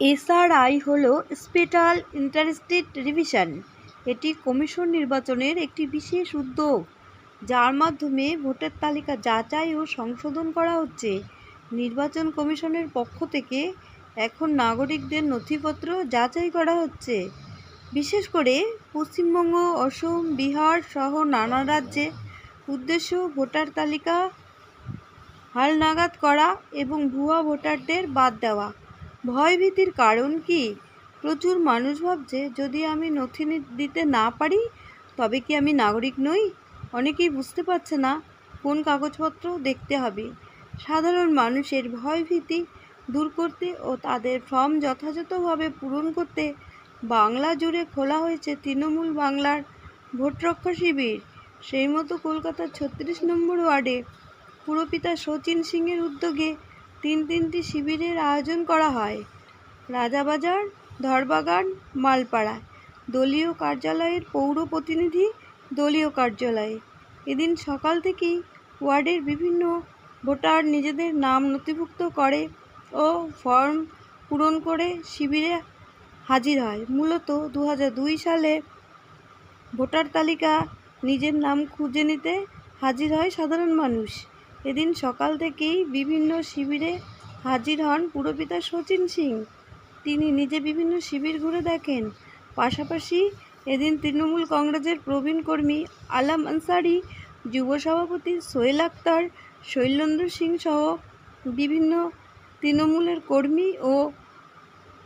SRI হল special interested revision. এটি commission নির্বাচনের একটি বিশেষ উদ্যোগ, যার মাধ্যমে ভোটার তালিকা যাচাই ও সংশোধন করা হচ্ছে। নির্বাচন কমিশনের পক্ষ থেকে এখন নাগরিকদের নথিপত্র যাচাই করা হচ্ছে। বিশেষ করে পশ্চিমবঙ্গ, অসম, বিহার সহ নানা রাজ্যে উদ্দেশ্য ভোটার তালিকা হালনাগাদ করা এবং ভুয়া ভোটারদের বাদ দেওয়া। ভয়ভীতির কারণ কি? প্রচুর মানুষ ভাবছে, যদি আমি নথি দিতে না পারি, তবে কি আমি নাগরিক নই? অনেকেই বুঝতে পারছে না কোন কাগজপত্র দেখতে হবে। সাধারণ মানুষের ভয়ভীতি দূর করতে ও তাদের ফর্ম যথাযথভাবে পূরণ করতে বাংলা জুড়ে খোলা হয়েছে তৃণমূল বাংলার ভোট রক্ষা শিবির। সেই মতো কলকাতার ছত্রিশ নম্বর ওয়ার্ডে পুরপিতা শচীন সিংয়ের উদ্যোগে তিন তিনটি শিবিরের আয়োজন করা হয়। রাজাবাজার, ধরবাগান, মালপাড়া, দলীয় কার্যালয়ের পৌর প্রতিনিধি, দলীয় কার্যালয়ে। এদিন সকাল থেকেই ওয়ার্ডের বিভিন্ন ভোটার নিজেদের নাম নথিভুক্ত করে ও ফর্ম পূরণ করে শিবিরে হাজির হয়। মূলত দু সালে ভোটার তালিকা নিজের নাম খুঁজে নিতে হাজির হয় সাধারণ মানুষ। এদিন সকাল থেকেই বিভিন্ন শিবিরে হাজির হন পুরপিতা শচীন সিং। তিনি নিজে বিভিন্ন শিবির ঘুরে দেখেন। পাশাপাশি এদিন তৃণমূল কংগ্রেসের প্রবীণ কর্মী আলাম আনসারি, যুব সভাপতি সোহেল আক্তার, শৈলেন্দ্র সিং সহ বিভিন্ন তৃণমূলের কর্মী ও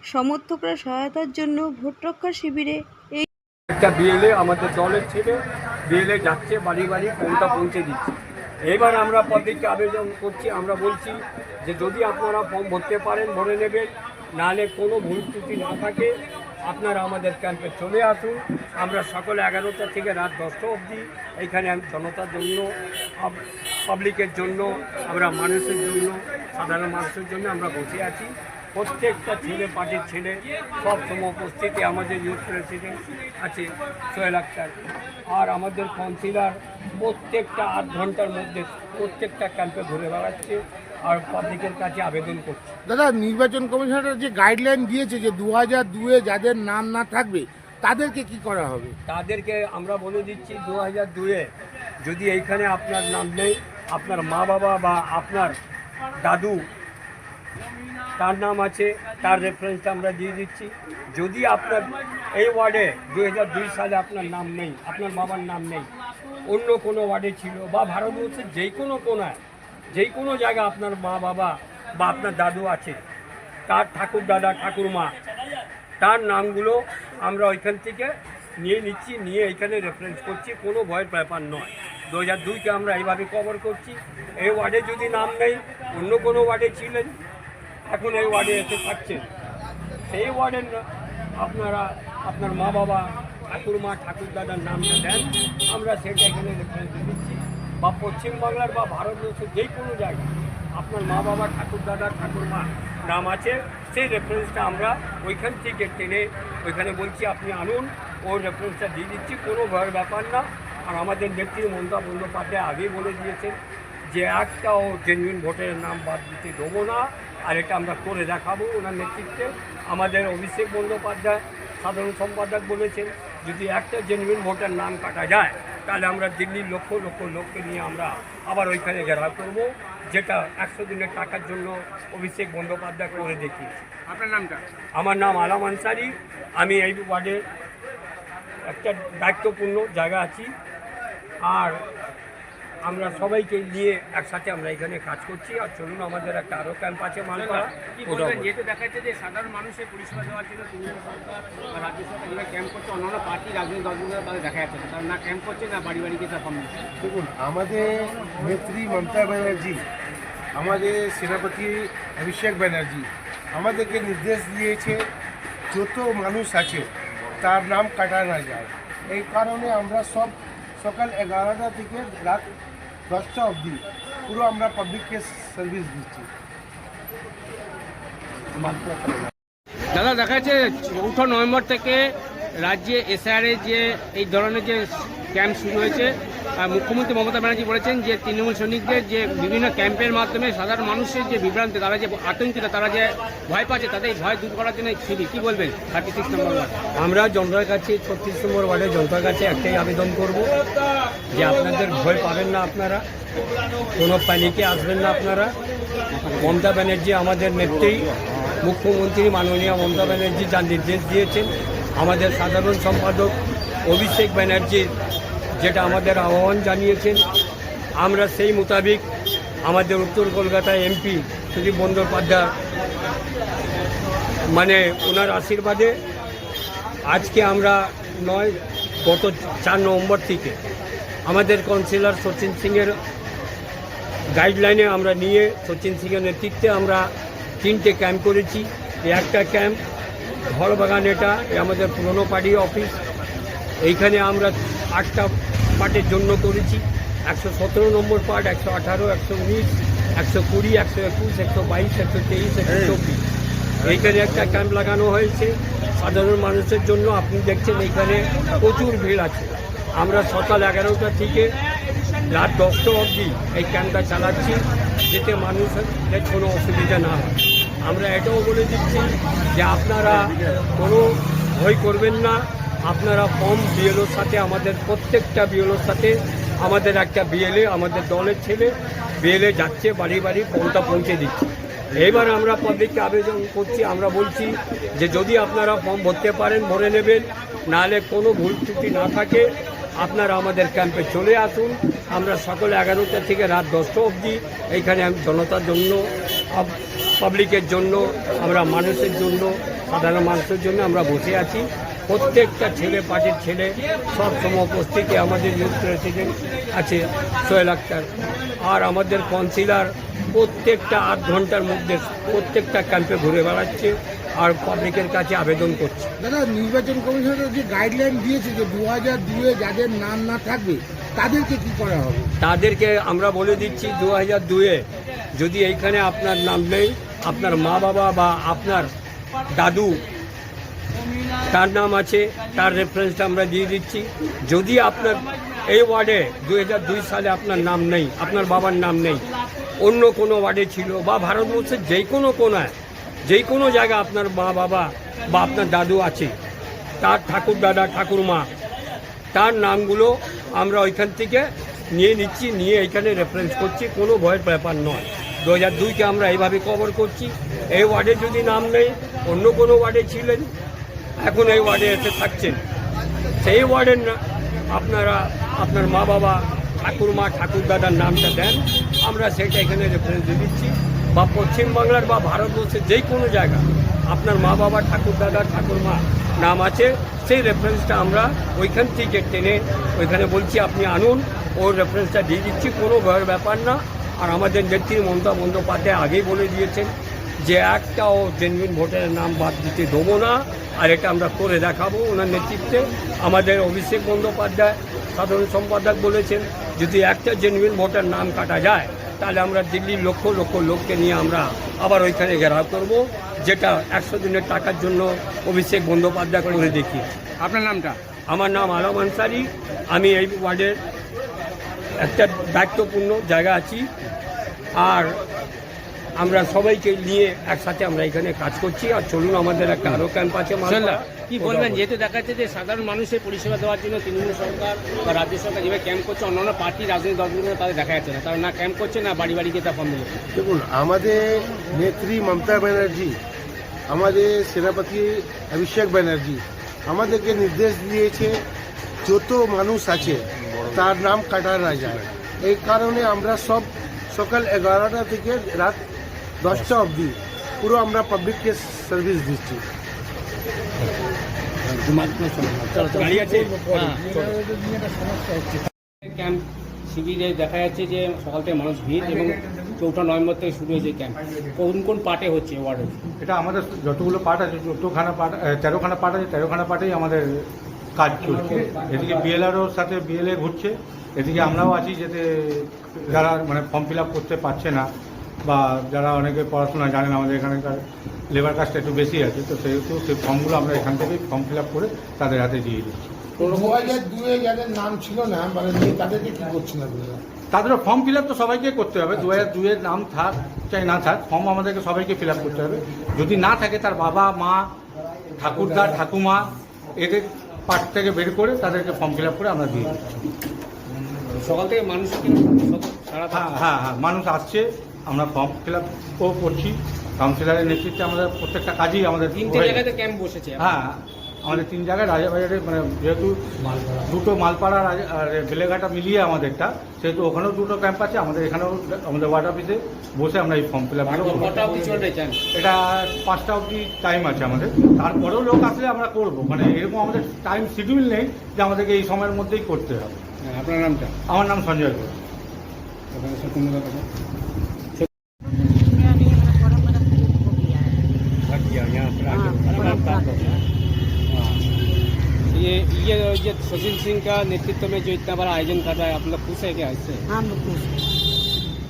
সমর্থকরা সহায়তার জন্য ভোট রক্ষা শিবিরে এই একটা বিএলএ আমাদের দলের ছেলে বিএলএ যাচ্ছে বাড়ি বাড়ি ফোনটা পৌঁছে দিচ্ছে। এবার আমরা পাবলিককে আবেদন করছি, আমরা বলছি যে যদি আপনারা ফর্ম ভরতে পারেন, ভরে নেবেন, নাহলে কোনো ভুল ত্রুটি না থাকে, আপনারা আমাদের ক্যাম্পে চলে আসুন। আমরা সকাল এগারোটা থেকে রাত দশটা অবধি এইখানে জনতার জন্য পাব- পাবলিকের জন্য, আমরা মানুষের জন্য, সাধারণ মানুষের জন্য আমরা বসে আছি। প্রত্যেকটা ছেলে পার্টির ছেলে সব সময় উপস্থিতি আমাদের ইউথ প্রেসিডেন্ট আছে সোহেল আক্তার। আর আমাদের কাউন্সিলার প্রত্যেকটা আধ ঘণ্টার মধ্যে প্রত্যেকটা ক্যাম্পে ঘুরে বেড়াচ্ছে আর পাবলিকের কাছে আবেদন করছে। দাদা নির্বাচন কমিশনার যে গাইডলাইন দিয়েছে যে দু হাজার দুয়ে যাদের নাম না থাকবে তাদেরকে কি করা হবে? তাদেরকে আমরা বলে দিচ্ছি দু হাজার দুয়ে যদি এইখানে আপনার নাম নেই আপনার মা বাবা বা আপনার দাদু তার নাম আছে, তার রেফারেন্সটা আমরা দিয়ে দিচ্ছি। যদি আপনার এই ওয়ার্ডে দু হাজার দুই সালে আপনার নাম নেই, আপনার বাবার নাম নেই, অন্য কোনো ওয়ার্ডে ছিল বা ভারতবর্ষের যেই কোনো কোনায় যেই কোনো জায়গায় আপনার মা, বাবা বা আপনার দাদু আছে, তার ঠাকুর দাদা, ঠাকুরমা, তার নামগুলো আমরা ওইখান থেকে নিয়ে নিচ্ছি, নিয়ে এখানে রেফারেন্স করছি, কোনো ভয়ের ব্যাপার নয়। দু হাজার দুইকে আমরা এইভাবে কভার করছি। এই ওয়ার্ডে যদি নাম নেই, অন্য কোনো ওয়ার্ডে ছিলেন এখন এই ওয়ার্ডে এসে থাকছেন। সেই ওয়ার্ডের আপনারা আপনার মা বাবা, ঠাকুরমা ঠাকুর দাদার নামটা দেন। আমরা সেটা এখানে রেফারেন্স দিচ্ছি। বা পশ্চিমবাংলার বা ভারতবর্ষের যে কোনো জায়গায় আপনার মা বাবা ঠাকুর দাদা ঠাকুরমা নাম আছে, সেই রেফারেন্সটা আমরা ওইখান থেকে টেনে ওইখানে বলছি, আপনি আনুন। ওই রেফারেন্সটা দিয়ে দিচ্ছি। কোনো ভয়ের ব্যাপার না। আর আমাদের নেত্রী মমতা বন্দ্যোপাধ্যায় আগেই বলে দিয়েছেন যে একটাও জেনুইন ভোটের নাম বাদ দিতে দেবো না। আর এটা আমরা করে দেখাবো ওনার নেতৃত্বে। আমাদের অভিষেক বন্দ্যোপাধ্যায় সাধারণ সম্পাদক বলেছেন যদি একটা জেনুইন ভোটের নাম কাটা যায় তাহলে আমরা দিল্লির লক্ষ লক্ষ লোককে নিয়ে আমরা আবার ওইখানে ঘেরাও করব যেটা একশো দিনের টাকার জন্য অভিষেক বন্দ্যোপাধ্যায় করে দেখি আপনার নামটা? আমার নাম আলাম আনসারি। আমি এই ওয়ার্ডের একটা দায়িত্বপূর্ণ জায়গা আছি। আর আমরা সবাইকে নিয়ে একসাথে আমরা এখানে কাজ করছি। আর চলুন আমাদের একটা আরও ক্যাম্প আছে মালপাড়া। ওটাও যেহেতু দেখা যাচ্ছে যে সাধারণ মানুষের পরিষেবা দেওয়ার জন্য সরকার বা রাজ্য সরকার ক্যাম্প করছে অন্যান্য পার্টি রাজনৈতিক দলগুলোর তাদের দেখা যাচ্ছে না। তারা না ক্যাম্প করছে না বাড়ি বাড়ি গিয়ে তার দেখুন আমাদের নেত্রী মমতা ব্যানার্জি আমাদের সেনাপতি অভিষেক ব্যানার্জি আমাদেরকে নির্দেশ দিয়েছে যত মানুষ আছে তার নাম কাটা না যায়। এই কারণে আমরা সব সকাল এগারোটা থেকে রাত দশটা অবধি পুরো আমরা পাবলিককে সার্ভিস দিচ্ছি। দাদা, দেখা যাচ্ছে চৌঠা নভেম্বর থেকে রাজ্যে এসআরএ যে এই ধরনের যে ক্যাম্প শুরু হয়েছে। মুখ্যমন্ত্রী মমতা ব্যানার্জি বলেছেন যে তৃণমূল সৈনিকদের যে বিভিন্ন ক্যাম্পের মাধ্যমে সাধারণ মানুষের যে বিভ্রান্তি, তারা যে আতঙ্কিত, তারা যে ভয় পাচ্ছে, তাদের ভয় দূর করার জন্য শিবির কি বলবেন? Thirty six number ward. আমরা জনতার কাছে, ছত্রিশ নম্বর ওয়ার্ডে জনতার কাছে একটাই আবেদন করব যে আপনাদের ভয় পাবেন না আপনারা, কোনো প্যানিকে আসবেন না আপনারা। মমতা ব্যানার্জি আমাদের নেত্রী, মুখ্যমন্ত্রী মাননীয় মমতা ব্যানার্জি যা নির্দেশ দিয়েছেন। আমাদের সাধারণ সম্পাদক অভিষেক ব্যানার্জির যেটা আমাদের আহ্বান জানিয়েছেন। আমরা সেই মোতাবিক আমাদের উত্তর কলকাতায় এমপি সুদীপ বন্দ্যোপাধ্যায় মানে ওনার আশীর্বাদে আজকে আমরা নয়, গত চার নভেম্বর থেকে আমাদের কাউন্সিলর সচিন সিংয়ের গাইডলাইনে আমরা নিয়ে সচিন সিংয়ের নেতৃত্বে আমরা তিনটে ক্যাম্প করেছি। একটা ক্যাম্প ঘরবাগান এটা আমাদের পুরনো পার্টি অফিস। এইখানে আমরা আটটা পার্টের জন্য করেছি। একশো সতেরো নম্বর পার্ট একশো আঠারো একশো উনিশ একশো কুড়ি একশো একুশ একশো বাইশ একশো তেইশ একশো চব্বিশ। এইখানে একটা ক্যাম্প লাগানো হয়েছে। সাধারণ মানুষের জন্য আপনি দেখছেন এইখানে প্রচুর ভিড় আছে। আমরা সকাল এগারোটা থেকে রাত দশটা অবধি এই ক্যাম্পটা চালাচ্ছি যেতে মানুষের কোনো অসুবিধা না হয়। আমরা এটাও বলে দিচ্ছি যে আপনারা কোনো ভয় করবেন না। আপনারা ফর্ম বিএলওর সাথে, আমাদের প্রত্যেকটা বিএলওর সাথে, আমাদের একটা বিএলএ, আমাদের দলের ছেলে বিএলএ যাচ্ছে, বাড়ি বাড়ি ফর্মটা পৌঁছে দিচ্ছে। এবার আমরা পাবলিককে আবেদন করছি, আমরা বলছি যে যদি আপনারা ফর্ম ভরতে পারেন, ভরে নেবেন, নাহলে কোনো ভুল ত্রুটি না থাকে, আপনারা আমাদের ক্যাম্পে চলে আসুন। আমরা সকাল এগারোটা থেকে রাত দশটা অবধি এইখানে আমি জনতার জন্য পাবলিকের জন্য, আমরা মানুষের জন্য, সাধারণ মানুষের জন্য আমরা বসে আছি। প্রত্যেকটা ছেলে পার্টির ছেলে সব সময় উপস্থিতি আমাদের ইউথ প্রেসিডেন্ট আছে সোহেল আক্তার। আর আমাদের কাউন্সিলার প্রত্যেকটা আধ ঘণ্টার মধ্যে প্রত্যেকটা ক্যাম্পে ঘুরে বেড়াচ্ছে আর পাবলিকের কাছে আবেদন করছে। দাদা নির্বাচন কমিশনের যে গাইডলাইন দিয়েছে যে দু হাজার দুয়ে যাদের নাম না থাকবে তাদেরকে কি করা হবে? তাদেরকে আমরা বলে দিচ্ছি দু হাজার দুয়ে যদি এইখানে আপনার নাম নেই আপনার মা বাবা বা আপনার দাদু তার নাম আছে, তার রেফারেন্সটা আমরা দিয়ে দিচ্ছি। যদি আপনার, এই ওয়ার্ডে দু সালে আপনার নাম নেই, আপনার বাবার নাম নেই, অন্য কোনো ওয়ার্ডে ছিল বা ভারতবর্ষের যেই কোনো কোনায় যেই কোনো জায়গায় আপনার মা, বাবা বা আপনার দাদু আছে, তার ঠাকুর দাদা, ঠাকুর মা, তার নামগুলো আমরা ওইখান থেকে নিয়ে নিচ্ছি, নিয়ে এখানে রেফারেন্স করছি, কোনো ভয়ের ব্যাপার নয়। দু হাজার দুইকে আমরা এইভাবে কভার করছি। এই ওয়ার্ডে যদি নাম নেই, অন্য কোনো ওয়ার্ডে ছিলেন এখন এই ওয়ার্ডে এসে থাকছেন। সেই ওয়ার্ডের না আপনারা আপনার মা বাবা, ঠাকুরমা ঠাকুর দাদার নামটা দেন। আমরা সেটা এখানে রেফারেন্স দিচ্ছি। বা পশ্চিমবাংলার বা ভারতবর্ষের যেই কোনো জায়গা, আপনার মা বাবা, ঠাকুরদাদা, ঠাকুরমা নাম আছে, সেই রেফারেন্সটা আমরা ওইখান থেকে টেনে ওইখানে বলছি, আপনি আনুন। ওর রেফারেন্সটা দিয়ে দিচ্ছি, কোনো ভয়ের ব্যাপার না। আর আমাদের নেত্রী মমতা বন্দ্যোপাধ্যায় আগেই বলে দিয়েছেন যে একটাও জেনুইন ভোটারের নাম বাদ দিতে দেবো না। আর এটা আমরা করে দেখাবো ওনার নেতৃত্বে। আমাদের অভিষেক বন্দ্যোপাধ্যায় সাধারণ সম্পাদক বলেছেন যদি একটা জেনুইন ভোটার নাম কাটা যায় তাহলে আমরা দিল্লির লক্ষ লক্ষ লোককে নিয়ে আমরা আবার ওইখানে ঘেরাও করব যেটা একশো দিনের টাকার জন্য অভিষেক বন্দ্যোপাধ্যায় করে দেখি আপনার নামটা? আমার নাম আলম আনসারি। আমি এই ওয়ার্ডের একটা দায়িত্বপূর্ণ জায়গা আছি। আর আমরা সবাইকে নিয়ে একসাথে আমরা এখানে কাজ করছি। আর চলুন আমাদের একটা আরও ক্যাম্প আছে কি বলবেন? যেহেতু দেখা যাচ্ছে যে সাধারণ মানুষের পরিষেবা দেওয়ার জন্য তৃণমূল সরকার বা রাজ্য সরকার যেভাবে ক্যাম্প করছে অন্যান্য পার্টি রাজনৈতিক দলগুলো তাদের দেখা যাচ্ছে না। তারা না ক্যাম্প করছে না বাড়ি বাড়ি গিয়ে তা ফর্ম দিচ্ছে। দেখুন আমাদের নেত্রী মমতা ব্যানার্জি আমাদের সেনাপতি অভিষেক ব্যানার্জি আমাদেরকে নির্দেশ দিয়েছে যত মানুষ আছে তার নাম কাটানো যায়। এই কারণে আমরা সব সকাল এগারোটা থেকে রাত দশটা অবধি পুরো আমরা পাবলিককে সার্ভিস দিচ্ছি। ক্যাম্প শিবিরে দেখা যাচ্ছে যে সকাল থেকে মানুষ ভিড় এবং চৌঠা নভেম্বর থেকে শুরু হয়েছে ক্যাম্প কোন কোন পার্টে হচ্ছে ওয়ার্ডে এটা আমাদের যতগুলো পার্ট আছে চোদ্দোখানা পার্ট তেরোখানা পার্ট আছে তেরোখানা পার্টেই আমাদের কাজ চলছে। এদিকে বিএলআরওর সাথে বিএলএ ঘুরছে এদিকে আমরাও আছি যাতে যারা মানে ফর্ম ফিল আপ করতে পারছে না বা যারা অনেকে পড়াশোনা জানেন আমাদের এখানকার লেবার কাজটা একটু বেশি আছে তো সেহেতু সেই ফর্মগুলো আমরা এখান থেকেই ফর্ম ফিল আপ করে তাদের হাতে দিয়ে দিচ্ছি হাজার দুয়ে যাদের নাম ছিল না মানে তাদেরকে কি করছেন আপনারা? তাদেরও ফর্ম ফিল আপ তো সবাইকে করতে হবে দু হাজার দুয়ের নাম থাক চাই না থাক ফর্ম আমাদেরকে সবাইকে ফিল আপ করতে হবে। যদি না থাকে তার বাবা মা ঠাকুরদা ঠাকুমা এদের পার্ট থেকে বের করে তাদেরকে ফর্ম ফিল আপ করে আমরা দিয়ে দিচ্ছি সকাল থেকে মানুষ সারা হ্যাঁ হ্যাঁ হ্যাঁ মানুষ আসছে আমরা ফর্ম ফিল আপও করছি। কাউন্সিলরের নেতৃত্বে আমাদের প্রত্যেকটা কাজই আমাদের তিনটে হয়ে জায়গাতে ক্যাম্প বসেছে হ্যাঁ আমাদের তিন জায়গায় রাজাবাজারে মানে যেহেতু দুটো মালপাড়া রাজা- আর বেলেঘাটা মিলিয়ে আমাদেরটা সেহেতু ওখানেও দুটো ক্যাম্প আছে আমাদের এখানেও আমাদের ওয়ার্ড অফিসে বসে আমরা এই ফর্ম ফিল আপ এটা পাঁচটা অবধি টাইম আছে আমাদের। তারপরেও লোক আসলে আমরা করব মানে এরকম আমাদের টাইম শিডিউল নেই যে আমাদেরকে এই সময়ের মধ্যেই করতে হবে। হ্যাঁ, আপনার নামটা? আমার নাম সঞ্জয় ঘোষ। सुशील सिंह का नेतृत्व में जो इतना बड़ा आयोजन कर रहा है आप लोग खुश है क्या इससे? हम लोग खुश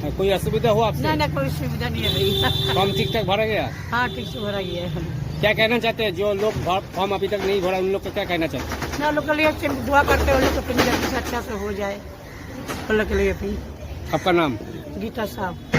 हैं। कोई असुविधा हो आपसे? ना ना कोई सुविधा नहीं है फॉर्म ठीक ठाक भरा गया? हाँ ठीक से भरा गया है। क्या कहना चाहते हैं? जो लोग फॉर्म अभी तक नहीं भरा उन लोग को क्या कहना चाहते हैं? ना लोग के लिए दुआ करते हैं लोग को अच्छा से हो जाए। लोग के लिए भी। आपका नाम? गीता साहब।